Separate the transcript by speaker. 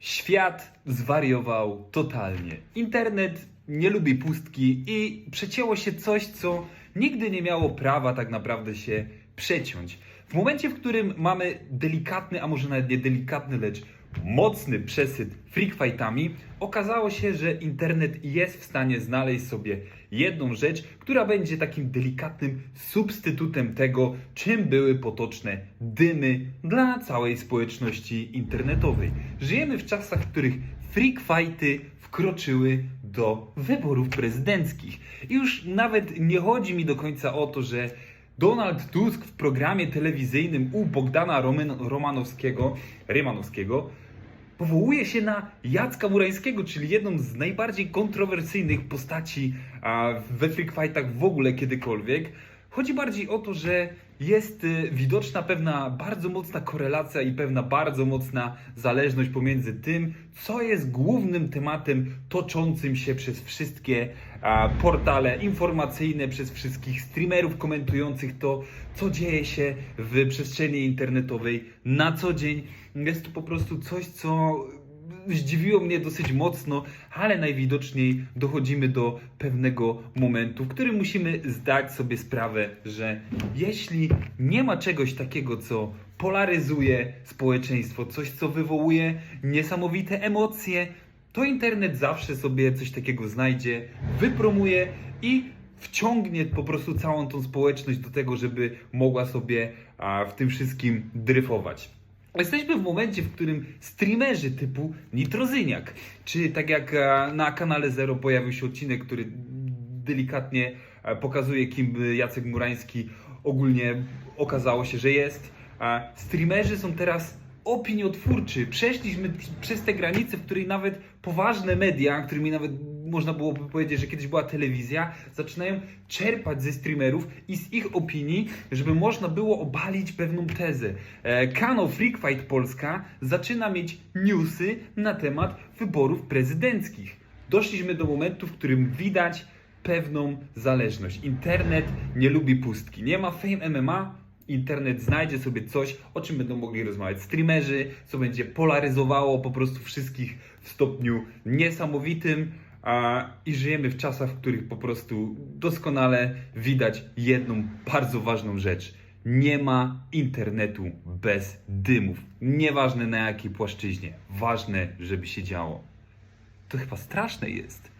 Speaker 1: Świat zwariował totalnie. Internet nie lubi pustki i przecięło się coś, co nigdy nie miało prawa tak naprawdę się przeciąć. W momencie, w którym mamy delikatny, a może nawet nie delikatny, lecz mocny przesyt freak fightami, okazało się, że internet jest w stanie znaleźć sobie jedną rzecz, która będzie takim delikatnym substytutem tego, czym były potoczne dymy dla całej społeczności internetowej. Żyjemy w czasach, w których freak fighty wkroczyły do wyborów prezydenckich. I już nawet nie chodzi mi do końca o to, że Donald Tusk w programie telewizyjnym u Bogdana Roman- Romanowskiego, Rymanowskiego powołuje się na Jacka Murańskiego, czyli jedną z najbardziej kontrowersyjnych postaci we freak fightach w ogóle kiedykolwiek. Chodzi bardziej o to, że jest y, widoczna pewna bardzo mocna korelacja i pewna bardzo mocna zależność pomiędzy tym, co jest głównym tematem toczącym się przez wszystkie portale informacyjne, przez wszystkich streamerów komentujących to, co dzieje się w przestrzeni internetowej na co dzień. Jest to po prostu coś, co zdziwiło mnie dosyć mocno, ale najwidoczniej dochodzimy do pewnego momentu, w którym musimy zdać sobie sprawę, że jeśli nie ma czegoś takiego, co polaryzuje społeczeństwo, coś, co wywołuje niesamowite emocje, to internet zawsze sobie coś takiego znajdzie, wypromuje i wciągnie po prostu całą tą społeczność do tego, żeby mogła sobie w tym wszystkim dryfować. Jesteśmy w momencie, w którym streamerzy typu Nitrozyniak, czy tak jak e, na kanale Zero pojawił się odcinek, który delikatnie e, pokazuje, kim Jacek Murański ogólnie okazało się, że jest. A Streamerzy są teraz opiniotwórczy. Przeszliśmy przez te granice, w której nawet poważne media, którymi nawet można byłoby powiedzieć, że kiedyś była telewizja, zaczynają czerpać ze streamerów i z ich opinii, żeby można było obalić pewną tezę. E, Kanał Freak Fight Polska zaczyna mieć newsy na temat wyborów prezydenckich. Doszliśmy do momentu, w którym widać pewną zależność. Internet nie lubi pustki. Nie ma Fame MMA, internet znajdzie sobie coś, o czym będą mogli rozmawiać streamerzy, co będzie polaryzowało po prostu wszystkich w stopniu niesamowitym. I żyjemy w czasach, w których po prostu doskonale widać jedną bardzo ważną rzecz. Nie ma internetu bez dymów. Nieważne na jakiej płaszczyźnie. Ważne, żeby się działo. To chyba straszne jest.